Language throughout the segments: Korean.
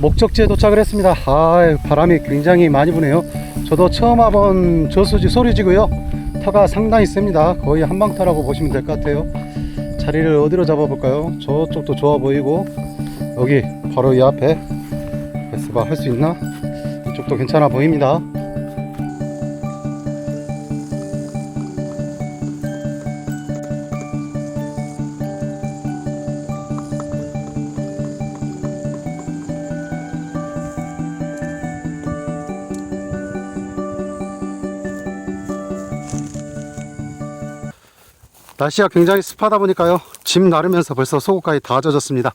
목적지에 도착을 했습니다. 아, 바람이 굉장히 많이 부네요. 저도 처음 와본 저수지 소리지고요. 터가 상당히 셉니다. 거의 한방터라고 보시면 될 것 같아요. 자리를 어디로 잡아볼까요? 저쪽도 좋아 보이고 여기 바로 이 앞에 베스바 할 수 있나? 이쪽도 괜찮아 보입니다. 날씨가 굉장히 습하다 보니까요. 짐 나르면서 벌써 속옷까지 다 젖었습니다.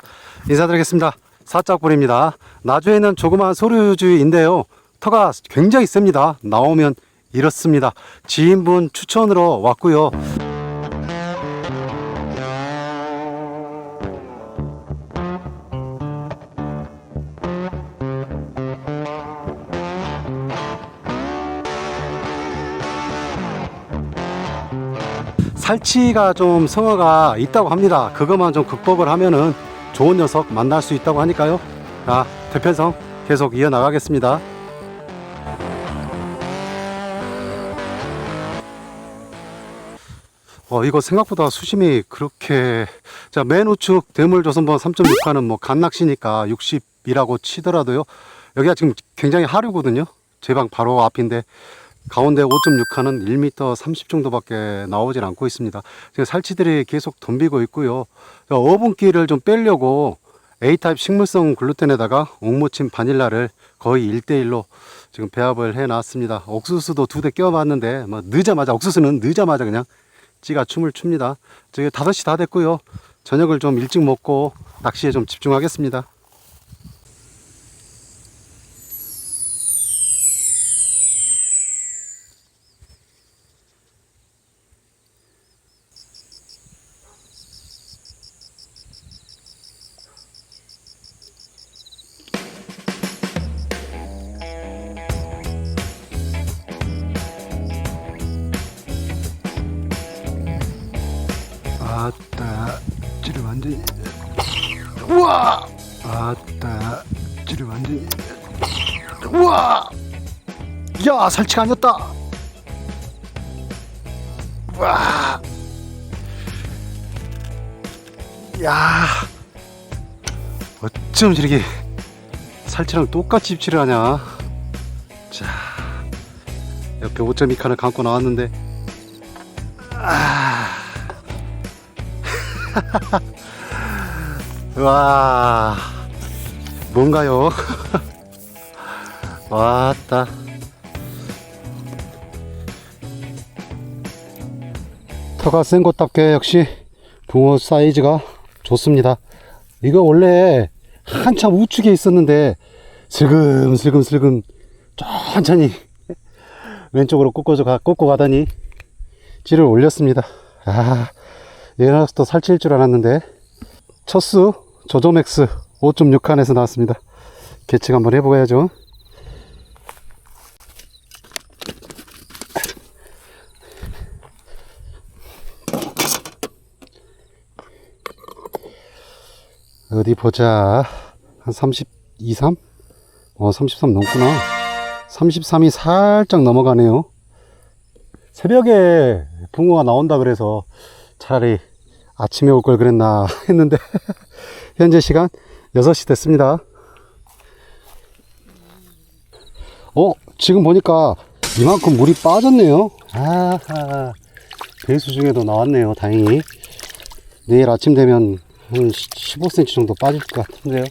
인사드리겠습니다. 사짝불입니다. 나주에는 조그마한 소류주인데요. 터가 굉장히 셉니다. 나오면 이렇습니다. 지인분 추천으로 왔고요. 살치가 좀 성어가 있다고 합니다. 그것만 좀 극복을 하면은 좋은 녀석 만날 수 있다고 하니까요. 자, 대편성 계속 이어나가겠습니다. 어, 이거 생각보다 수심이 그렇게 자, 맨 우측 대물 조선번 3.6화는 뭐 간낚시니까 60이라고 치더라도요. 여기가 지금 굉장히 하류거든요. 제 방 바로 앞인데 가운데 5.6화는 1m 30 정도밖에 나오질 않고 있습니다. 지금 살치들이 계속 덤비고 있고요. 어분기를 좀 빼려고 A타입 식물성 글루텐에다가 옥무침 바닐라를 거의 1대1로 지금 배합을 해 놨습니다. 옥수수도 두 대 껴봤는데 뭐 늦자마자 옥수수는 늦자마자 그냥 찌가 춤을 춥니다. 저기 5시 다 됐고요. 저녁을 좀 일찍 먹고 낚시에 좀 집중하겠습니다. 찌를 완전히. 우와! 아따 찌를 완전히. 우와! 야 살치가 아니었다. 와. 야. 어쩜 저렇게 살치랑 똑같이 입질을 하냐. 자 옆에 5.2 칸을 감고 나왔는데. 아 와 뭔가요? 왔다. 터가 센 것답게 역시 붕어 사이즈가 좋습니다. 이거 원래 한참 우측에 있었는데 슬금 슬금 슬금 천천히 왼쪽으로 꺾어서 가, 꺾고 가더니 찌를 올렸습니다. 아 얘나서 살칠 줄 알았는데 첫수 조조맥스 5.6칸에서 나왔습니다. 계측 한번 해봐야죠. 어디 보자. 한 32, 3? 어 33 넘구나. 33이 살짝 넘어가네요. 새벽에 붕어가 나온다 그래서 차라리 아침에 올 걸 그랬나 했는데 현재 시간 6시 됐습니다. 어 지금 보니까 이만큼 물이 빠졌네요. 아하 배수 중에도 나왔네요 다행히. 내일 아침 되면 한 15cm 정도 빠질 것 같은데요.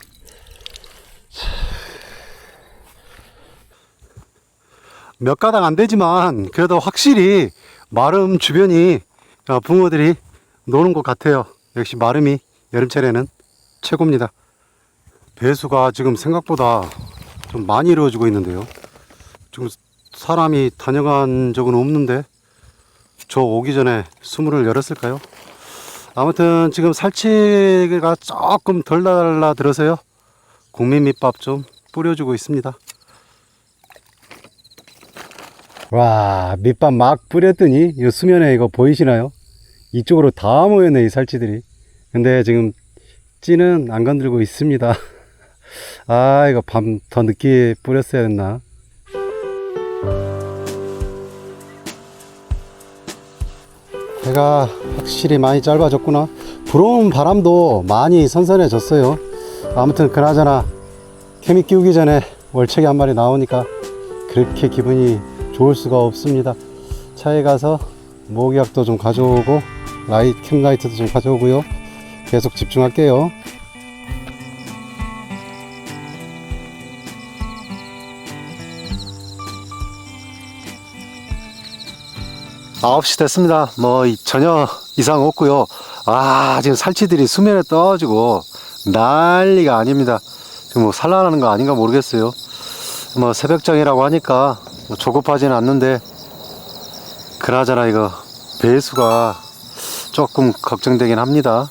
몇 가닥 안 되지만 그래도 확실히 마름 주변이 어, 붕어들이 노는 것 같아요. 역시 마름이 여름철에는 최고입니다. 배수가 지금 생각보다 좀 많이 이루어지고 있는데요. 지금 사람이 다녀간 적은 없는데 저 오기 전에 수문을 열었을까요? 아무튼 지금 살치가 조금 덜 달라들어서요. 국민 밑밥 좀 뿌려주고 있습니다. 와 밑밥 막 뿌렸더니 이 수면에 이거 보이시나요? 이쪽으로 다 모였네 이 살치들이 근데 지금 찌는 안 건들고 있습니다 아, 이거 밤 더 늦게 뿌렸어야 했나? 해가 확실히 많이 짧아졌구나. 불어온 바람도 많이 선선해졌어요. 아무튼 그나저나 케미 끼우기 전에 월척이 한 마리 나오니까 그렇게 기분이 좋을 수가 없습니다. 차에 가서 모기약도 좀 가져오고 라이트 캠라이트도 좀 가져오고요. 계속 집중할게요. 9시 됐습니다. 뭐, 이- 전혀 이상 없고요. 아, 지금 살치들이 수면에 떠가지고 난리가 아닙니다. 지금 뭐 산란하는 거 아닌가 모르겠어요. 뭐, 새벽장이라고 하니까 뭐 조급하지는 않는데, 그나저나 이거 배수가 조금 걱정되긴 합니다.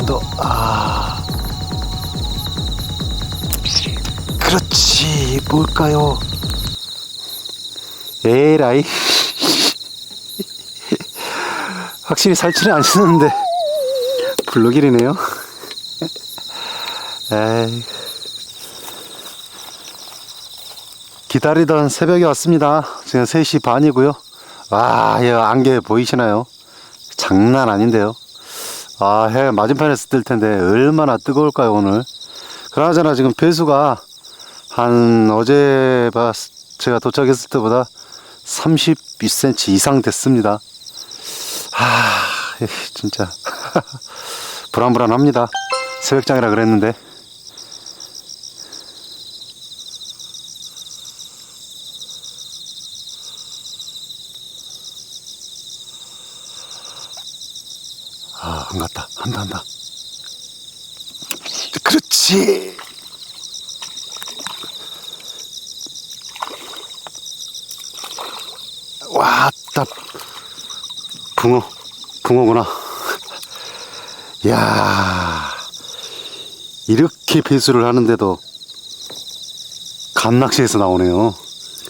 조금만 더, 아. 그렇지, 뭘까요? 에라이. 확실히 살치는 안 쓰는데, 블루길이네요. 에이. 기다리던 새벽이 왔습니다. 지금 3시 반이고요. 와, 이 안개 보이시나요? 장난 아닌데요. 아, 해 맞은편에 서 뜰 텐데 얼마나 뜨거울까요, 오늘? 그나저나 지금 배수가 한 어제 봤, 제가 도착했을 때보다 32cm 이상 됐습니다. 아, 진짜 불안불안합니다. 새벽장이라 그랬는데. 안 갔다. 한다, 한다. 그렇지. 와, 딱. 붕어. 붕어구나. 야 이렇게 배수를 하는데도 감낚시에서 나오네요.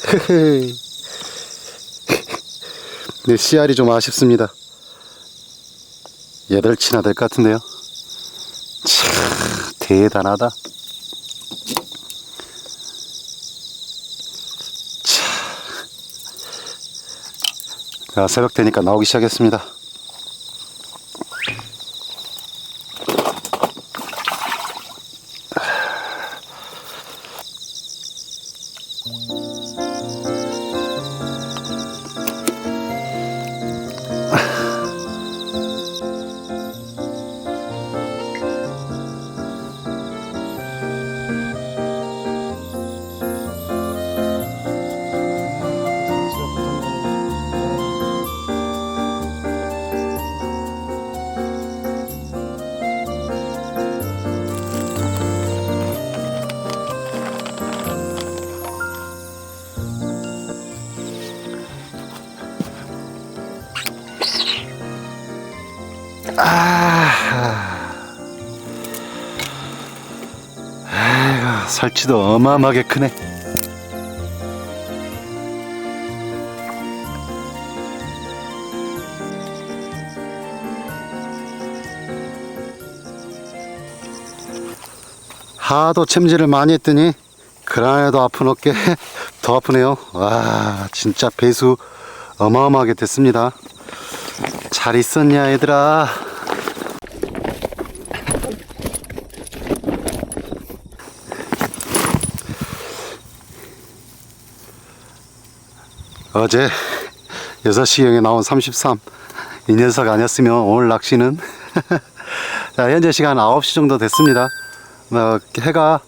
네, 씨알이 좀 아쉽습니다. 여덟 치나 될 것 같은데요. 참 대단하다. 자, 새벽 되니까 나오기 시작했습니다. 살치도 어마어마하게 크네. 하도 챔질을 많이 했더니 그라에도 아픈 어깨 더 아프네요. 와, 진짜 배수 어마어마하게 됐습니다. 잘 있었냐 얘들아 어제 6시경에 나온 33 이 녀석 아니었으면 오늘 낚시는? 자, 현재 시간 9시 정도 됐습니다. 어, 해가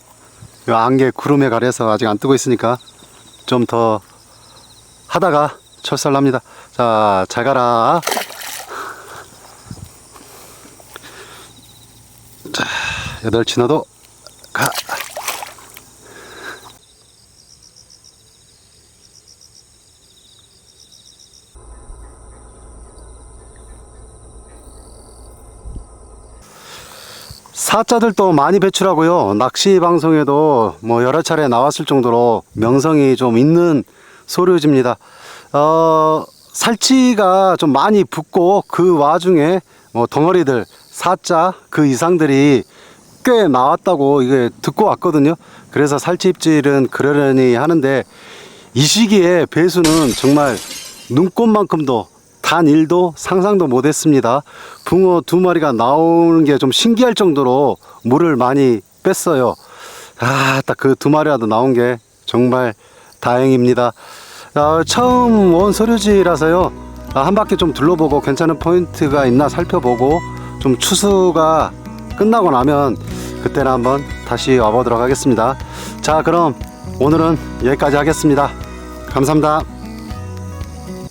요 안개 구름에 가려서 아직 안 뜨고 있으니까 좀 더 하다가 철살납니다. 자 잘 가라. 여덟 치 너도 가. 사자들도 많이 배출하고요. 낚시 방송에도 뭐 여러 차례 나왔을 정도로 명성이 좀 있는 소류지입니다. 어, 살치가 좀 많이 붙고 그 와중에 뭐 덩어리들 사자 그 이상들이 꽤 나왔다고 이게 듣고 왔거든요. 그래서 살치 입질은 그러려니 하는데 이 시기에 배수는 정말 눈꽃만큼도 단 1도 상상도 못 했습니다. 붕어 두 마리가 나오는 게 좀 신기할 정도로 물을 많이 뺐어요. 아, 딱 그 두 마리라도 나온 게 정말 다행입니다. 아, 처음 온 소류지라서요. 아, 한 바퀴 좀 둘러보고 괜찮은 포인트가 있나 살펴보고 좀 추수가 끝나고 나면 그때는 한번 다시 와보도록 하겠습니다. 자, 그럼 오늘은 여기까지 하겠습니다. 감사합니다.